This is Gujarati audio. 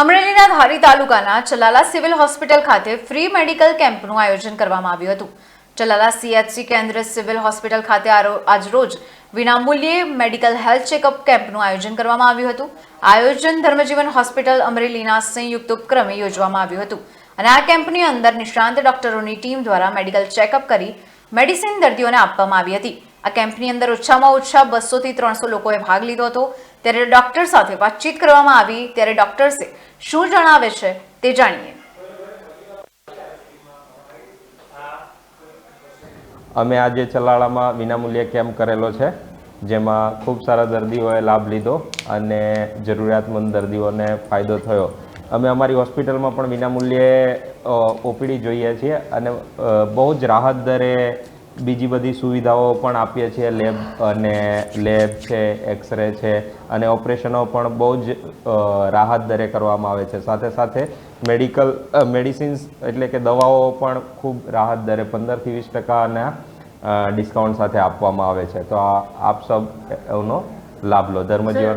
અમરેલીના ધારી તાલુકાના ચલાલા સિવિલ હોસ્પિટલ ખાતે ફ્રી મેડિકલ કેમ્પનું આયોજન કરવામાં આવ્યું હતું. ચલાલા સીએચસી કેન્દ્ર સિવિલ હોસ્પિટલ ખાતે આજરોજ વિનામૂલ્યે મેડિકલ હેલ્થ ચેકઅપ કેમ્પનું આયોજન કરવામાં આવ્યું હતું. આયોજન ધર્મજીવન હોસ્પિટલ અમરેલીના સંયુક્ત ઉપક્રમે યોજવામાં આવ્યું હતું. અને આ કેમ્પની અંદર નિષ્ણાંત ડોક્ટરોની ટીમ દ્વારા મેડિકલ ચેકઅપ કરી મેડિસિન દર્દીઓને આપવામાં આવી હતી. આ કેમ્પની અંદર ઓછામાં ઓછા બસોથી ત્રણસો લોકોએ ભાગ લીધો હતો. ત્યારે ડોક્ટર સાથે વાતચીત કરવામાં આવી, ત્યારે ડોક્ટર્સે શું જણાવે છે તે જાણીએ. અમે આજે ચલાળામાં વિનામૂલ્યે કેમ્પ કરેલો છે, જેમાં ખૂબ સારા દર્દીઓએ લાભ લીધો અને જરૂરિયાતમંદ દર્દીઓને ફાયદો થયો. અમે અમારી હોસ્પિટલમાં પણ વિનામૂલ્યે ઓપીડી જોઈએ છીએ અને બહુ જ રાહત દરે બીજી બધી સુવિધાઓ પણ આપીએ છીએ. લેબ અને લેબ છે એક્સરે છે અને ઓપરેશનો પણ બહુ જ રાહત દરે કરવામાં આવે છે. સાથે સાથે મેડિકલ મેડિસિન્સ એટલે કે દવાઓ પણ ખૂબ રાહત દરે પંદરથી વીસ ટકાના ડિસ્કાઉન્ટ સાથે આપવામાં આવે છે. તો આ આપ સૌ એનો લાભ લો. ધર્મજીવન